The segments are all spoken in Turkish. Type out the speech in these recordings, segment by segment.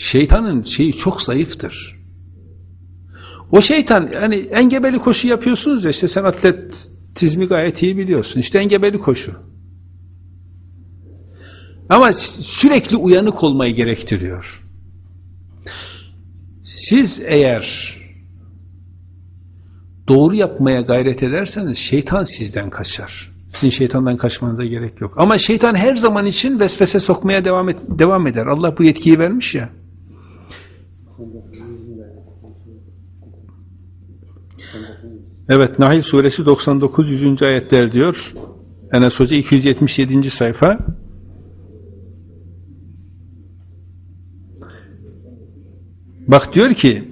şeytanın şeyi çok zayıftır. O şeytan yani engebeli koşu yapıyorsunuz ya işte sen atletizmi gayet iyi biliyorsun. İşte engebeli koşu. Ama sürekli uyanık olmayı gerektiriyor. Siz eğer doğru yapmaya gayret ederseniz şeytan sizden kaçar. Sizin şeytandan kaçmanıza gerek yok. Ama şeytan her zaman için vesvese sokmaya devam, et, devam eder. Allah bu yetkiyi vermiş ya. Evet Nahil suresi 99 100. ayetler diyor. Enes Hoca 277. sayfa. Bak diyor ki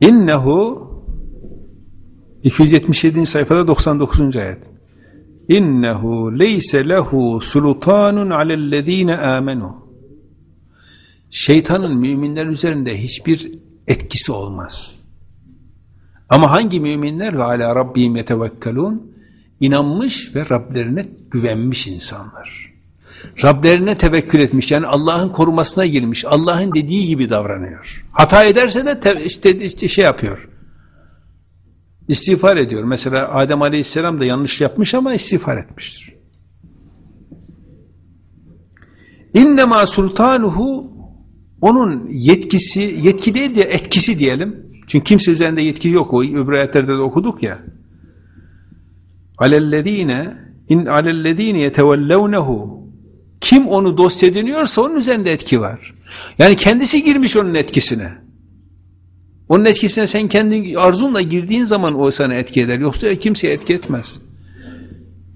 innehu 277. sayfada 99. ayet. İnnehu leyse lehu sultanun alellezine amenu. Şeytanın müminler üzerinde hiçbir etkisi olmaz. Ama hangi müminler ve ala rabbihim yetevekkelun? İnanmış ve Rablerine güvenmiş insanlar. Rablerine tevekkül etmiş yani Allah'ın korumasına girmiş. Allah'ın dediği gibi davranıyor. Hata ederse de işte, işte şey yapıyor. İstiğfar ediyor. Mesela Adem Aleyhisselam da yanlış yapmış ama istiğfar etmiştir. İnnemâ sultanuhu onun yetkisi, yetki değil de etkisi diyelim. Çünkü kimse üzerinde yetki yok. O öbür ayetlerde de okuduk ya. Alellezine in alellezine yetevellevnehu kim onu dost ediniyorsa onun üzerinde etki var. Yani kendisi girmiş onun etkisine. Onun etkisine sen kendin arzunla girdiğin zaman o sana etki eder. Yoksa kimseye etki etmez.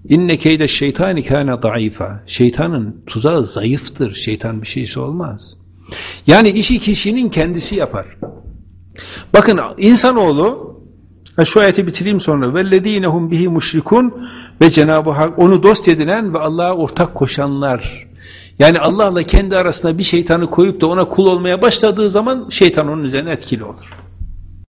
İnne keyde şeytani kana daifa. Şeytanın tuzağı zayıftır. Şeytan bir şeysi olmaz. Yani işi kişinin kendisi yapar. Bakın insanoğlu şu ayeti bitireyim sonra. Vellezinehum bihi müşrikun ve Cenab-ı Hak onu dost edinen ve Allah'a ortak koşanlar. Yani Allah'la kendi arasında bir şeytanı koyup da ona kul olmaya başladığı zaman şeytan onun üzerine etkili olur.